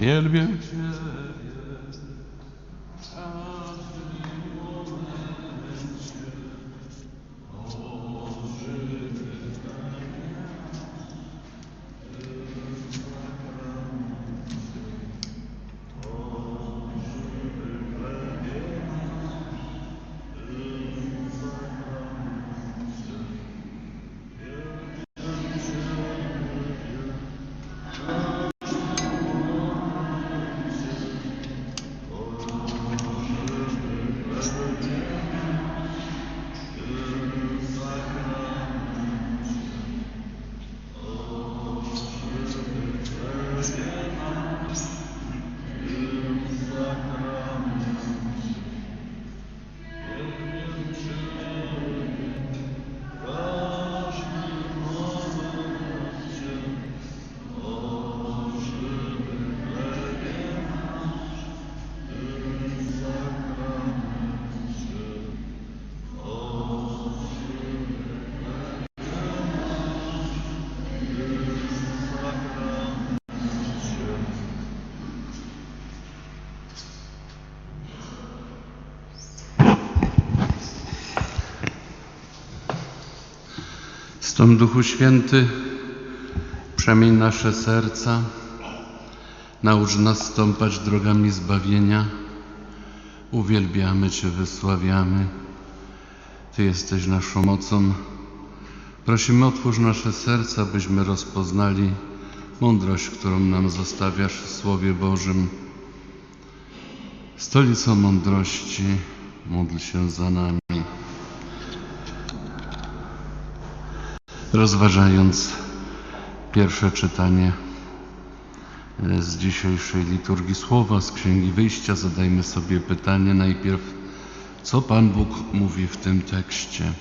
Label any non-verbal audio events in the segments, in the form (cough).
Gel bir Stąd Duchu Święty, przemień nasze serca, naucz nas stąpać drogami zbawienia. Uwielbiamy Cię, wysławiamy. Ty jesteś naszą mocą. Prosimy, otwórz nasze serca, byśmy rozpoznali mądrość, którą nam zostawiasz w Słowie Bożym. Stolicą mądrości, módl się za nami. Rozważając pierwsze czytanie e, z dzisiejszej liturgii słowa z Księgi Wyjścia, zadajmy sobie pytanie najpierw, co Pan Bóg mówi w tym tekście.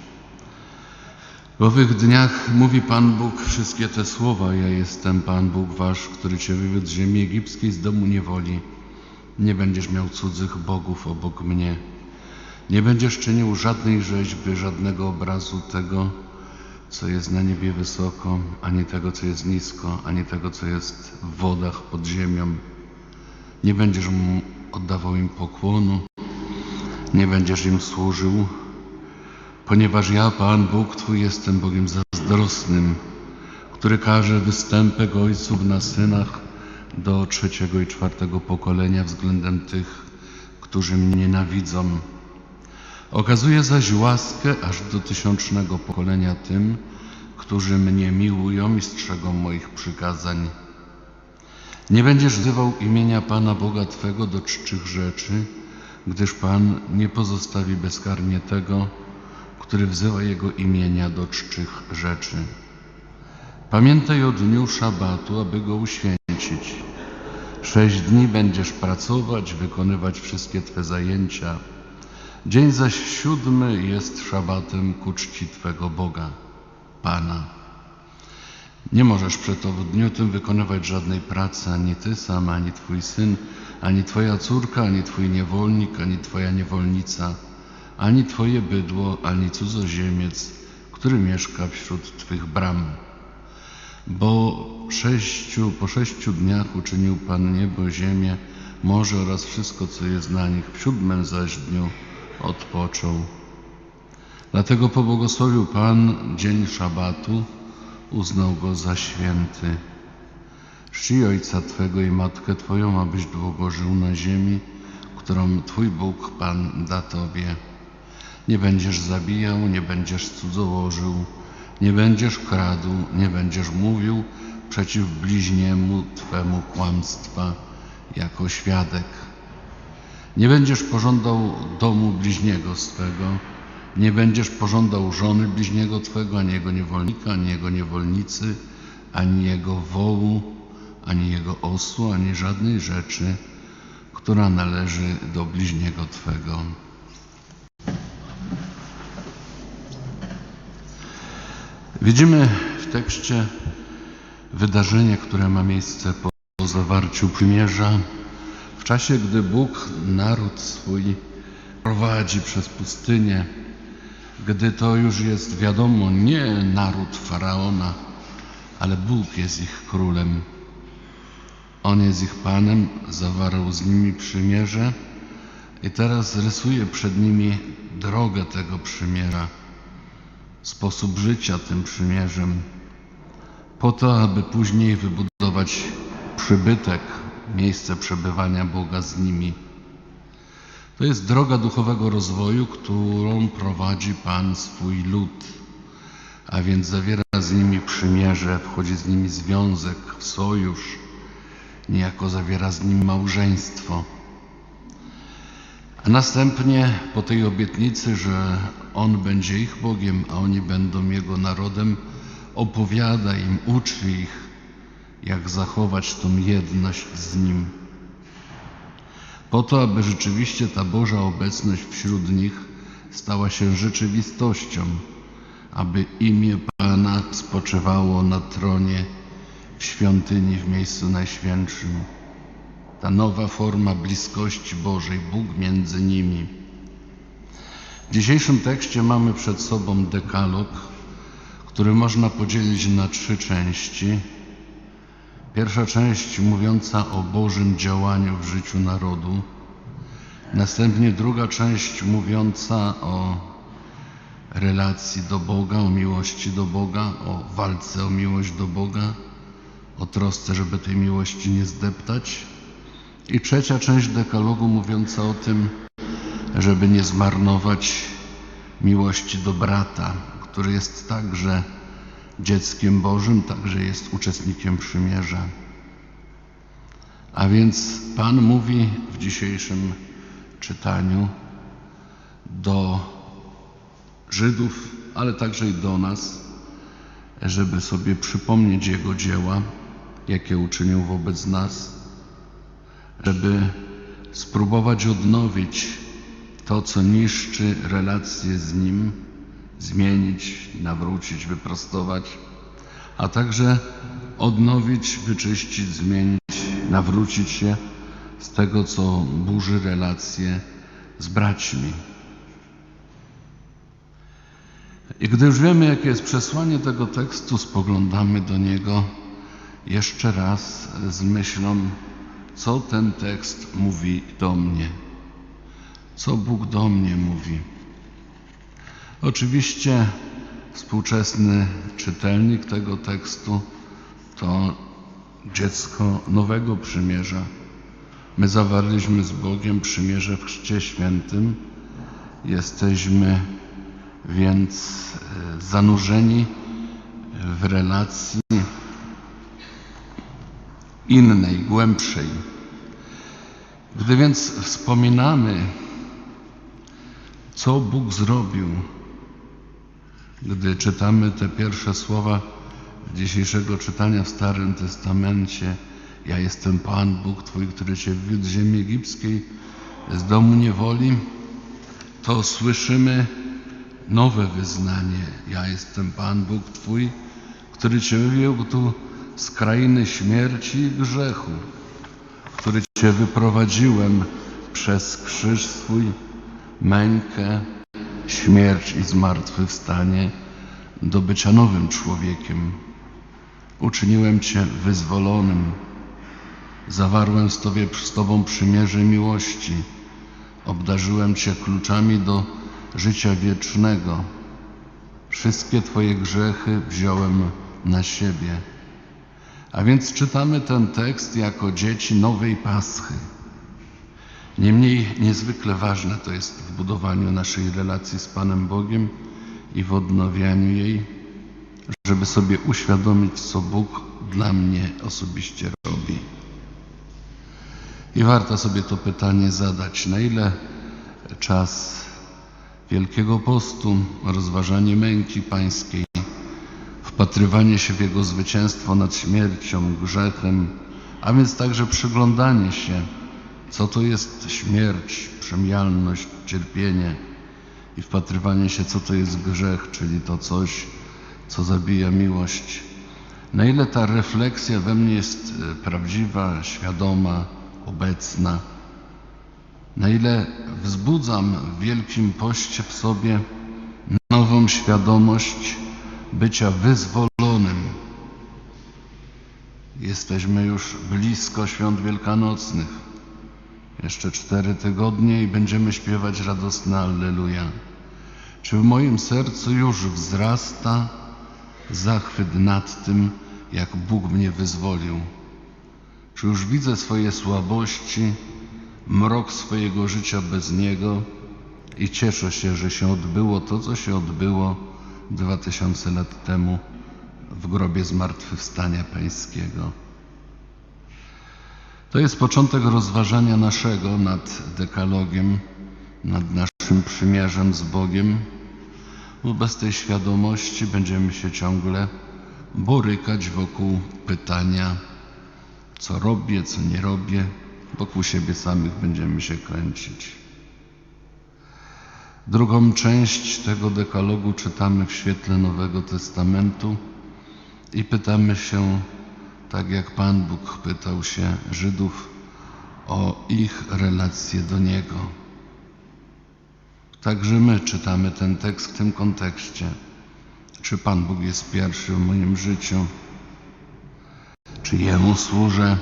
W owych dniach mówi Pan Bóg wszystkie te słowa. Ja jestem Pan Bóg Wasz, który Cię wywiódł z ziemi egipskiej, z domu niewoli. Nie będziesz miał cudzych bogów obok mnie. Nie będziesz czynił żadnej rzeźby, żadnego obrazu tego, co jest na niebie wysoko, ani tego, co jest nisko, ani tego, co jest w wodach pod ziemią. Nie będziesz mu oddawał im pokłonu, nie będziesz im służył, ponieważ ja, Pan Bóg Twój, jestem Bogiem zazdrosnym, który każe występek ojców na synach do trzeciego i czwartego pokolenia względem tych, którzy mnie nienawidzą. Okazuje zaś łaskę aż do tysiącznego pokolenia tym, którzy mnie miłują i strzegą moich przykazań. Nie będziesz wzywał imienia Pana Boga Twego do czczych rzeczy, gdyż Pan nie pozostawi bezkarnie tego, który wzywa Jego imienia do czczych rzeczy. Pamiętaj o dniu szabatu, aby go uświęcić. Sześć dni będziesz pracować, wykonywać wszystkie Twe zajęcia. Dzień zaś siódmy jest szabatem ku czci Twego Boga, Pana. Nie możesz przeto w dniu tym wykonywać żadnej pracy, ani Ty sam, ani Twój syn, ani Twoja córka, ani Twój niewolnik, ani Twoja niewolnica, ani Twoje bydło, ani cudzoziemiec, który mieszka wśród Twych bram. Bo sześciu, po sześciu dniach uczynił Pan niebo, ziemię, morze oraz wszystko, co jest na nich. W siódmym zaś dniu odpoczął. Dlatego pobłogosławił Pan dzień szabatu, uznał go za święty. Czcij ojca Twego i matkę Twoją, abyś długo żył na ziemi, którą Twój Bóg Pan da Tobie. Nie będziesz zabijał, nie będziesz cudzołożył, nie będziesz kradł, nie będziesz mówił przeciw bliźniemu Twemu kłamstwa jako świadek. Nie będziesz pożądał domu bliźniego swego, nie będziesz pożądał żony bliźniego Twego, ani jego niewolnika, ani jego niewolnicy, ani jego wołu, ani jego osłu, ani żadnej rzeczy, która należy do bliźniego Twego. Widzimy w tekście wydarzenie, które ma miejsce po zawarciu przymierza, czasie, gdy Bóg naród swój prowadzi przez pustynię, gdy to już jest wiadomo nie naród faraona, ale Bóg jest ich królem. On jest ich Panem, zawarł z nimi przymierze i teraz rysuje przed nimi drogę tego przymierza, sposób życia tym przymierzem, po to, aby później wybudować przybytek, miejsce przebywania Boga z nimi. To jest droga duchowego rozwoju, którą prowadzi Pan swój lud, a więc zawiera z nimi przymierze, wchodzi z nimi związek, sojusz, niejako zawiera z nim małżeństwo. A następnie po tej obietnicy, że On będzie ich Bogiem, a oni będą Jego narodem, opowiada im, uczy ich, jak zachować tą jedność z Nim. Po to, aby rzeczywiście ta Boża obecność wśród nich stała się rzeczywistością, aby imię Pana spoczywało na tronie w świątyni w miejscu najświętszym. Ta nowa forma bliskości Bożej, Bóg między nimi. W dzisiejszym tekście mamy przed sobą dekalog, który można podzielić na trzy części. Pierwsza część mówiąca o Bożym działaniu w życiu narodu. Następnie druga część mówiąca o relacji do Boga, o miłości do Boga, o walce o miłość do Boga, o trosce, żeby tej miłości nie zdeptać. I trzecia część dekalogu mówiąca o tym, żeby nie zmarnować miłości do brata, który jest także dzieckiem Bożym, także jest uczestnikiem przymierza. A więc Pan mówi w dzisiejszym czytaniu do Żydów, ale także i do nas, żeby sobie przypomnieć Jego dzieła, jakie uczynił wobec nas, żeby spróbować odnowić to, co niszczy relacje z Nim, zmienić, nawrócić, wyprostować, a także odnowić, wyczyścić, zmienić, nawrócić się z tego, co burzy relacje z braćmi. I gdy już wiemy, jakie jest przesłanie tego tekstu, spoglądamy do niego jeszcze raz z myślą, co ten tekst mówi do mnie, co Bóg do mnie mówi. Oczywiście współczesny czytelnik tego tekstu to dziecko nowego przymierza. My zawarliśmy z Bogiem przymierze w Chrzcie Świętym. Jesteśmy więc e, zanurzeni w relacji innej, głębszej. Gdy więc wspominamy, co Bóg zrobił, gdy czytamy te pierwsze słowa dzisiejszego czytania w Starym Testamencie, ja jestem Pan Bóg Twój, który Cię wywiódł z ziemi egipskiej, z domu niewoli, to słyszymy nowe wyznanie. Ja jestem Pan Bóg Twój, który Cię wywiódł tu z krainy śmierci i grzechu, który Cię wyprowadziłem przez krzyż swój, mękę, śmierć i zmartwychwstanie do bycia nowym człowiekiem. Uczyniłem Cię wyzwolonym. Zawarłem z, tobie, z Tobą przymierze miłości. Obdarzyłem Cię kluczami do życia wiecznego. Wszystkie Twoje grzechy wziąłem na siebie. A więc czytamy ten tekst jako dzieci nowej Paschy. Niemniej niezwykle ważne to jest w budowaniu naszej relacji z Panem Bogiem i w odnawianiu jej, żeby sobie uświadomić, co Bóg dla mnie osobiście robi. I warto sobie to pytanie zadać, na ile czas Wielkiego Postu, rozważanie męki pańskiej, wpatrywanie się w Jego zwycięstwo nad śmiercią, grzechem, a więc także przyglądanie się, co to jest śmierć, przemijalność, cierpienie i wpatrywanie się, co to jest grzech, czyli to coś, co zabija miłość. Na ile ta refleksja we mnie jest e, prawdziwa, świadoma, obecna, na ile wzbudzam w Wielkim Poście w sobie nową świadomość bycia wyzwolonym. Jesteśmy już blisko świąt wielkanocnych. Jeszcze cztery tygodnie i będziemy śpiewać radosne Alleluja. Czy w moim sercu już wzrasta zachwyt nad tym, jak Bóg mnie wyzwolił? Czy już widzę swoje słabości, mrok swojego życia bez Niego i cieszę się, że się odbyło to, co się odbyło dwa tysiące lat temu w grobie zmartwychwstania Pańskiego? To jest początek rozważania naszego nad dekalogiem, nad naszym przymierzem z Bogiem, bo bez tej świadomości będziemy się ciągle borykać wokół pytania, co robię, co nie robię, wokół siebie samych będziemy się kręcić. Drugą część tego dekalogu czytamy w świetle Nowego Testamentu i pytamy się, tak jak Pan Bóg pytał się Żydów o ich relacje do Niego. Także my czytamy ten tekst w tym kontekście. Czy Pan Bóg jest pierwszy w moim życiu? Czy Jemu służę?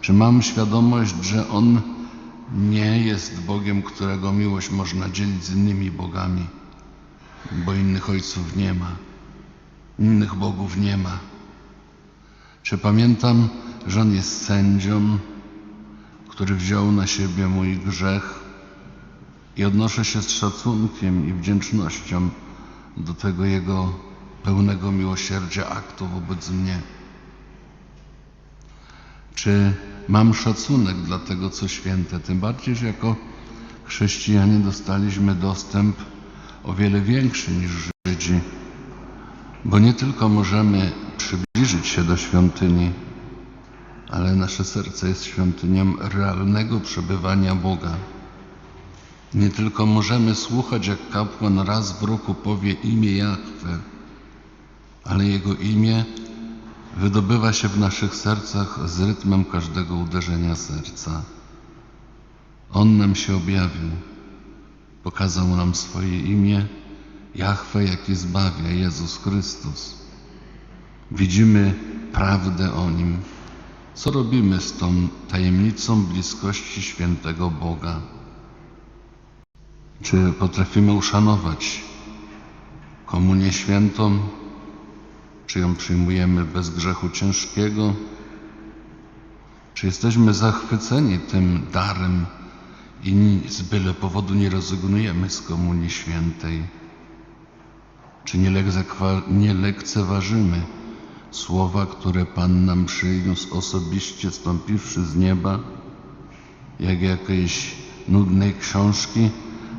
Czy mam świadomość, że On nie jest Bogiem, którego miłość można dzielić z innymi bogami, bo innych ojców nie ma, innych bogów nie ma? Czy pamiętam, że On jest sędzią, który wziął na siebie mój grzech i odnoszę się z szacunkiem i wdzięcznością do tego Jego pełnego miłosierdzia aktu wobec mnie? Czy mam szacunek dla tego, co święte? Tym bardziej, że jako chrześcijanie dostaliśmy dostęp o wiele większy niż Żydzi, bo nie tylko możemy przybliżyć się do świątyni, ale nasze serce jest świątynią realnego przebywania Boga. Nie tylko możemy słuchać, jak kapłan raz w roku powie imię Jahwe, ale Jego imię wydobywa się w naszych sercach z rytmem każdego uderzenia serca. On nam się objawił, pokazał nam swoje imię, Jahwe, jaki zbawia, Jezus Chrystus. Widzimy prawdę o Nim. Co robimy z tą tajemnicą bliskości świętego Boga? Czy potrafimy uszanować komunię świętą? Czy ją przyjmujemy bez grzechu ciężkiego? Czy jesteśmy zachwyceni tym darem i z byle powodu nie rezygnujemy z komunii świętej? Czy nie, nie lekceważymy słowa, które Pan nam przyniósł osobiście, stąpiwszy z nieba, jak jakiejś nudnej książki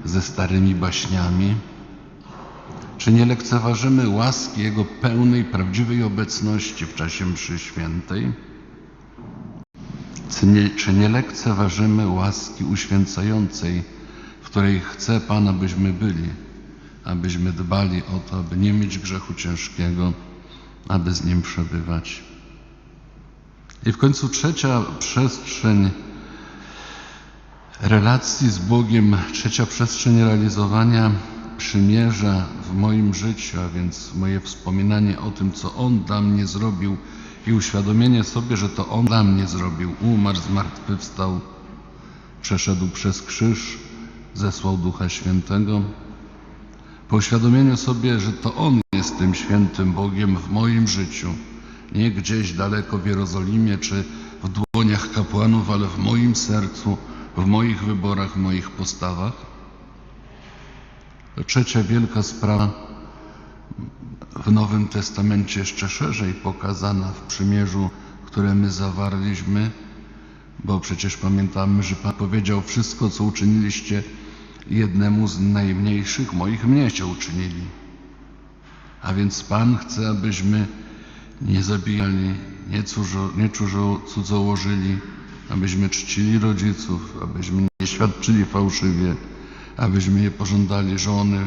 ze starymi baśniami? Czy nie lekceważymy łaski Jego pełnej, prawdziwej obecności w czasie mszy świętej? Czy nie, czy nie lekceważymy łaski uświęcającej, w której chce Pan, abyśmy byli, abyśmy dbali o to, aby nie mieć grzechu ciężkiego, aby z Nim przebywać? I w końcu trzecia przestrzeń relacji z Bogiem, trzecia przestrzeń realizowania przymierza w moim życiu, a więc moje wspominanie o tym, co On dla mnie zrobił i uświadomienie sobie, że to On dla mnie zrobił. Umarł, zmartwychwstał, przeszedł przez krzyż, zesłał Ducha Świętego. Po uświadomieniu sobie, że to On jest tym świętym Bogiem w moim życiu, nie gdzieś daleko w Jerozolimie czy w dłoniach kapłanów, ale w moim sercu, w moich wyborach, w moich postawach. Trzecia wielka sprawa w Nowym Testamencie jeszcze szerzej pokazana w przymierzu, które my zawarliśmy, bo przecież pamiętamy, że Pan powiedział wszystko, co uczyniliście jednemu z najmniejszych moich mniejsze uczynili. A więc Pan chce, abyśmy nie zabijali, nie, cudzo, nie cudzo, cudzołożyli, abyśmy czcili rodziców, abyśmy nie świadczyli fałszywie, abyśmy nie pożądali żony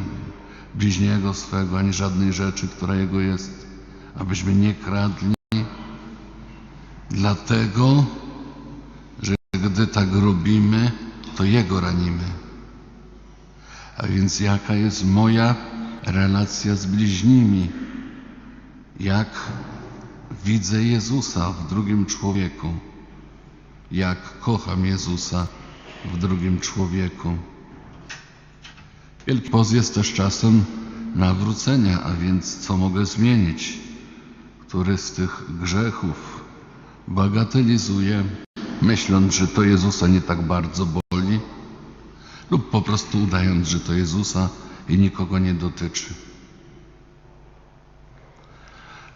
bliźniego swego, ani żadnej rzeczy, która jego jest, abyśmy nie kradli, dlatego, że gdy tak robimy, to jego ranimy. A więc jaka jest moja relacja z bliźnimi? Jak widzę Jezusa w drugim człowieku, jak kocham Jezusa w drugim człowieku. Wielki Post jest też czasem nawrócenia, a więc co mogę zmienić? Który z tych grzechów bagatelizuję, myśląc, że to Jezusa nie tak bardzo boli, lub po prostu udając, że to Jezusa i nikogo nie dotyczy.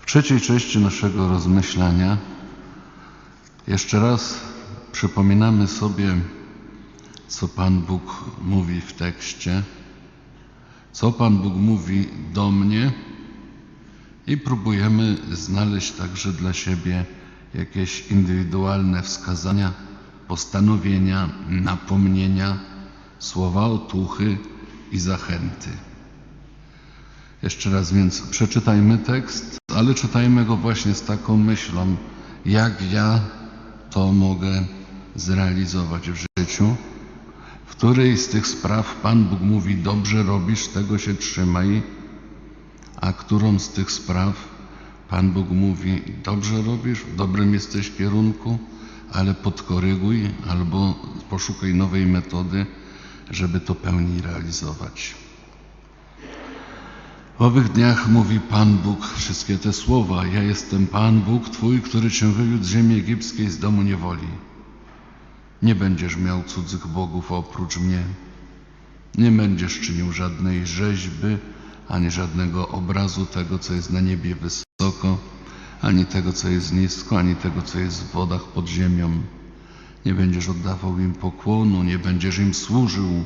W trzeciej części naszego rozmyślania jeszcze raz przypominamy sobie, co Pan Bóg mówi w tekście, co Pan Bóg mówi do mnie i próbujemy znaleźć także dla siebie jakieś indywidualne wskazania, postanowienia, napomnienia, słowa otuchy i zachęty. Jeszcze raz więc przeczytajmy tekst, ale czytajmy go właśnie z taką myślą, jak ja to mogę zrealizować w życiu, w której z tych spraw Pan Bóg mówi, dobrze robisz, tego się trzymaj, a którą z tych spraw Pan Bóg mówi, dobrze robisz, w dobrym jesteś kierunku, ale podkoryguj albo poszukaj nowej metody, żeby to pełni realizować. W owych dniach mówi Pan Bóg wszystkie te słowa. Ja jestem Pan Bóg Twój, który Cię wywiódł z ziemi egipskiej z domu niewoli. Nie będziesz miał cudzych bogów oprócz mnie. Nie będziesz czynił żadnej rzeźby, ani żadnego obrazu tego, co jest na niebie wysoko, ani tego, co jest nisko, ani tego, co jest w wodach pod ziemią. Nie będziesz oddawał im pokłonu, nie będziesz im służył,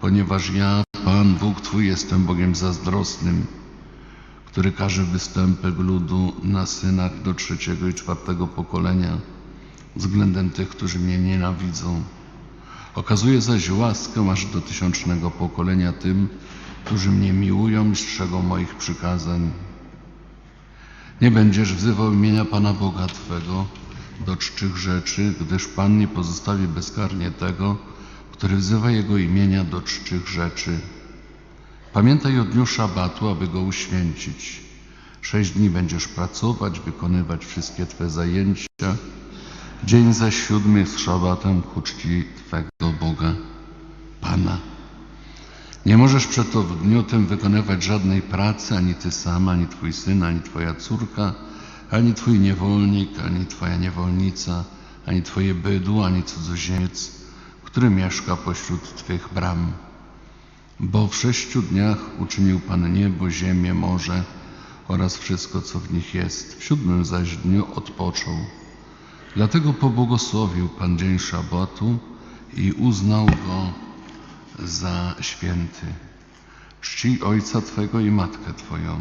ponieważ ja, Pan Bóg Twój, jestem Bogiem zazdrosnym, który każe występek ludu na synach do trzeciego i czwartego pokolenia względem tych, którzy mnie nienawidzą. Okazuje zaś łaskę aż do tysiącznego pokolenia tym, którzy mnie miłują i strzegą moich przykazań. Nie będziesz wzywał imienia Pana Boga Twego do czczych rzeczy, gdyż Pan nie pozostawi bezkarnie tego, który wzywa Jego imienia do czczych rzeczy. Pamiętaj o dniu szabatu, aby go uświęcić. Sześć dni będziesz pracować, wykonywać wszystkie Twe zajęcia. Dzień zaś siódmy jest szabatem ku czci Twego Boga, Pana. Nie możesz przeto w dniu tym wykonywać żadnej pracy, ani Ty sama, ani Twój syn, ani Twoja córka, ani Twój niewolnik, ani Twoja niewolnica, ani Twoje bydło, ani cudzoziemiec, który mieszka pośród Twych bram. Bo w sześciu dniach uczynił Pan niebo, ziemię, morze oraz wszystko, co w nich jest. W siódmym zaś dniu odpoczął. Dlatego pobłogosławił Pan dzień szabatu i uznał go za święty. Czcij ojca Twego i matkę Twoją,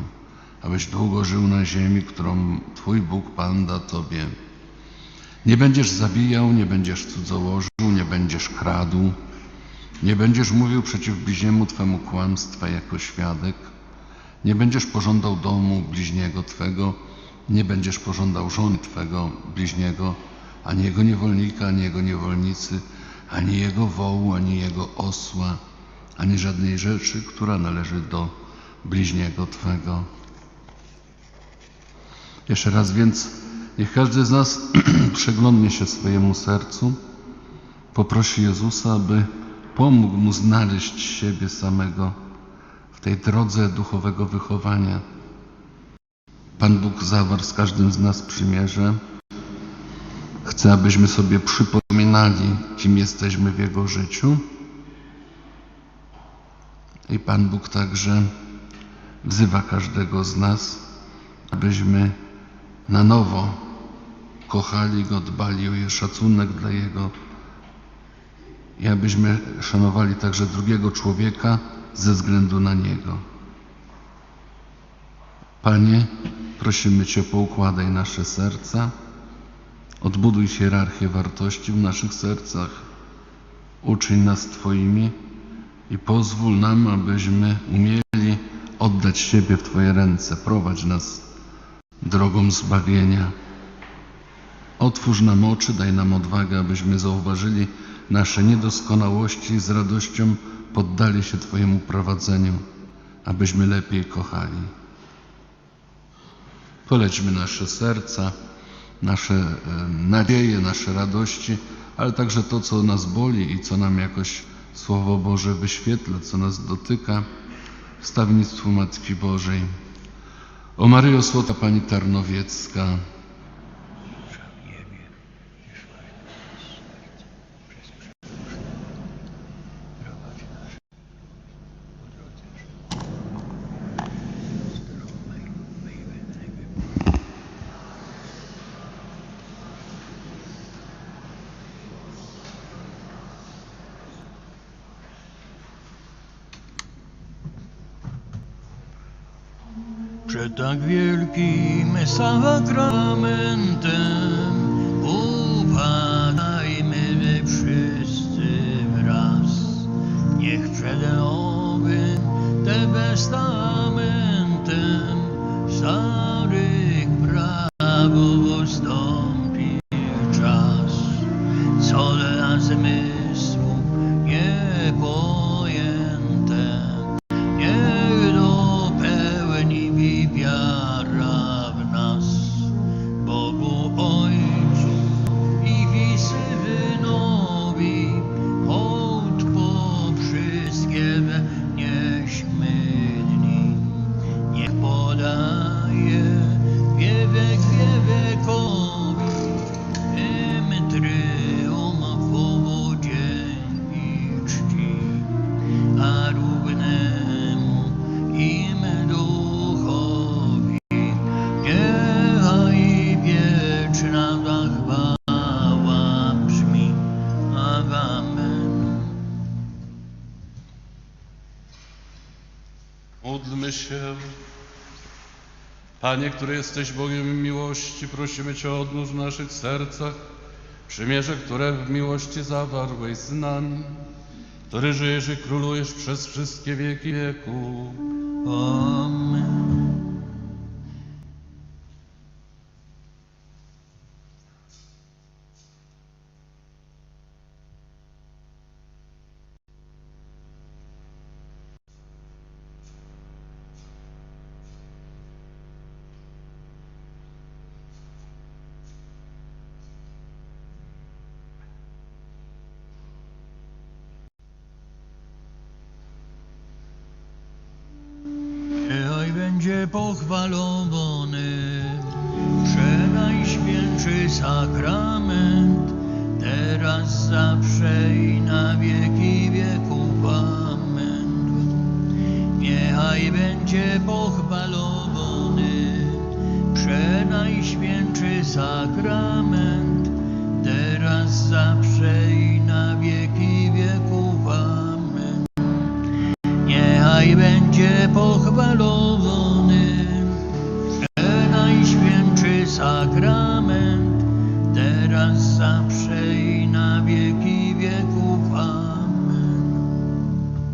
abyś długo żył na ziemi, którą Twój Bóg Pan da Tobie. Nie będziesz zabijał, nie będziesz cudzołożył, nie będziesz kradł, nie będziesz mówił przeciw bliźniemu Twemu kłamstwa jako świadek, nie będziesz pożądał domu bliźniego Twego, nie będziesz pożądał żony Twego bliźniego, ani jego niewolnika, ani jego niewolnicy, ani jego wołu, ani jego osła, ani żadnej rzeczy, która należy do bliźniego Twego. Jeszcze raz więc, niech każdy z nas (clears throat) przyglądnie się swojemu sercu, poprosi Jezusa, aby pomógł mu znaleźć siebie samego w tej drodze duchowego wychowania. Pan Bóg zawarł z każdym z nas przymierze. Chce, abyśmy sobie przypominali, kim jesteśmy w Jego życiu. I Pan Bóg także wzywa każdego z nas, abyśmy na nowo kochali Go, dbali o Jego szacunek dla Jego. I abyśmy szanowali także drugiego człowieka ze względu na Niego. Panie, prosimy Cię, poukładaj nasze serca, odbuduj hierarchię wartości w naszych sercach, uczyń nas Twoimi i pozwól nam, abyśmy umieli oddać siebie w Twoje ręce, prowadź nas drogą zbawienia. Otwórz nam oczy, daj nam odwagę, abyśmy zauważyli nasze niedoskonałości i z radością poddali się Twojemu prowadzeniu, abyśmy lepiej kochali. Polećmy nasze serca, nasze e, nadzieje, nasze radości, ale także to, co nas boli i co nam jakoś Słowo Boże wyświetla, co nas dotyka w stawnictwu Matki Bożej. O Maryjo Słota Pani Tarnowiecka, Przed tak wielkim sakramentem upadajmy my wszyscy wraz. Niech przed nowym testamentem Módlmy się. Panie, który jesteś Bogiem miłości, prosimy Cię odnóż w naszych sercach przymierze, które w miłości zawarłeś z nami, który żyjesz i królujesz przez wszystkie wieki wieków. Amen. Pochwalony Przenajświętszy sakrament Teraz, zawsze i na wieki wieków. Amen. Niechaj będzie pochwalony Przenajświętszy sakrament Teraz, zawsze i na wieki wieków. Amen. Niechaj będzie pochwalony sakrament Teraz,